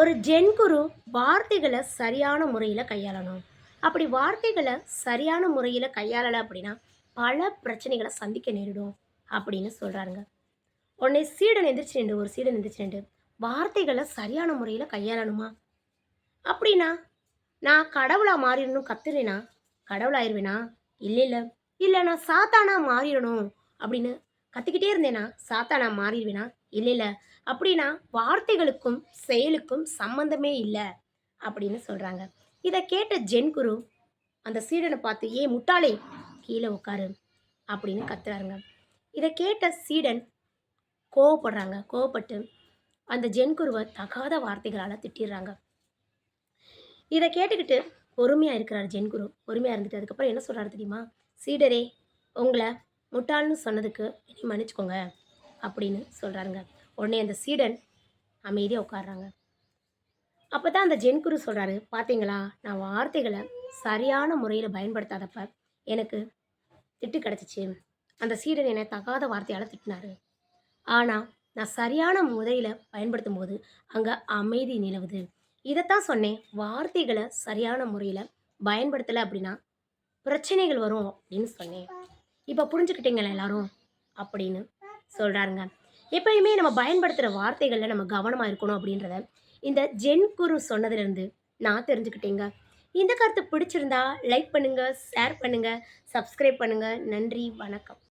ஒரு ஜென் குரு வார்த்தைகளை சரியான முறையில் கையாளணும். அப்படி வார்த்தைகளை சரியான முறையில் கையாளலை அப்படின்னா பல பிரச்சனைகளை சந்திக்க நேரிடும் அப்படின்னு சொல்கிறாருங்க உடனே சீடன் எந்திரிச்சு நின்று ஒரு சீடன் எந்திரிச்சு நின்று வார்த்தைகளை சரியான முறையில் கையாளணுமா? அப்படின்னா நான் கடவுளாக மாறிடணும் கத்துறேனா? கடவுளாயிருவேனா? இல்லை இல்லை இல்லை நான் சாத்தானா மாறிடணும் அப்படின்னு கத்திக்கிட்டே இருந்தேனா சாத்தானா மாறிடுவேனா? இல்லை இல்லை அப்படின்னா வார்த்தைகளுக்கும் செயலுக்கும் சம்பந்தமே இல்லை அப்படின்னு சொல்கிறாங்க இதை கேட்ட ஜென் குரு அந்த சீடனை பார்த்து ஏ முட்டாளே கீழே உட்காரு அப்படின்னு கத்துறாருங்க. இதை கேட்ட சீடன் கோவப்படுறாங்க. கோவப்பட்டு அந்த ஜென் குருவை தகாத வார்த்தைகளால் திட்டிடுறாங்க. இதை கேட்டுக்கிட்டு பொறுமையாக இருக்கிறார் ஜென் குரு. பொறுமையாக இருந்துட்டு அதுக்கப்புறம் என்ன சொல்கிறாரு தெரியுமா? சீடரே உங்களை முட்டாள்னு சொன்னதுக்கு இனி மன்னிச்சுக்கோங்க. அப்படின்னு சொல்கிறாருங்க உடனே அந்த சீடன் அமைதியாக உட்காடுறாங்க அப்போ தான் அந்த ஜென் குரு சொல்கிறாரு பார்த்தீங்களா நான் வார்த்தைகளை சரியான முறையில் பயன்படுத்தாதப்ப எனக்கு திட்டு கிடச்சிச்சு. அந்த சீடன் என்னை தகாத வார்த்தையால் திட்டினாரு. ஆனால் நான் சரியான முறையில் பயன்படுத்தும் போது அங்கே அமைதி நிலவுது. இதைத்தான் சொன்னேன் வார்த்தைகளை சரியான முறையில் பயன்படுத்தலை அப்படின்னா பிரச்சனைகள் வரும் அப்படின்னு சொன்னேன். இப்போ புரிஞ்சுக்கிட்டீங்களா எல்லாரும்? அப்படின்னு. சொல்கிறாருங்க எப்பயுமே நம்ம பயன்படுத்துகிற வார்த்தைகளில் நம்ம கவனமாக இருக்கணும் அப்படின்றத இந்த ஜென் குரு சொன்னதுலேருந்து நான் தெரிஞ்சுக்கிட்டேங்க. இந்த கருத்து பிடிச்சிருந்தா லைக் பண்ணுங்கள் ஷேர் பண்ணுங்கள் சப்ஸ்கிரைப் பண்ணுங்கள் நன்றி வணக்கம்.